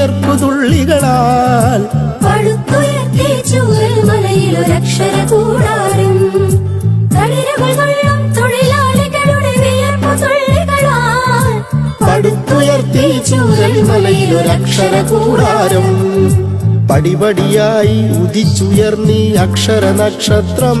വിയർപ്പു തുള്ളികളാൽ പടുത്തുയർത്തി ചൂരൽ കൂടാരം. പടുത്തുയർത്തി ചൂരൽ മലയിലൊരക്ഷര കൂടാരം. പടിപടിയായി ഉദിച്ചുയർന്നീ അക്ഷര നക്ഷത്രം.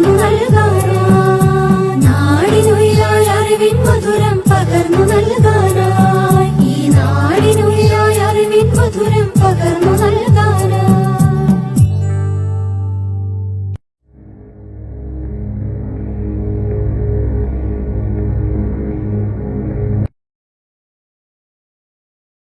പകർന്നു നൽകാനായി നാടിനുയരായ അറിവിൻ മധുരം പകർന്നു നൽകാനായി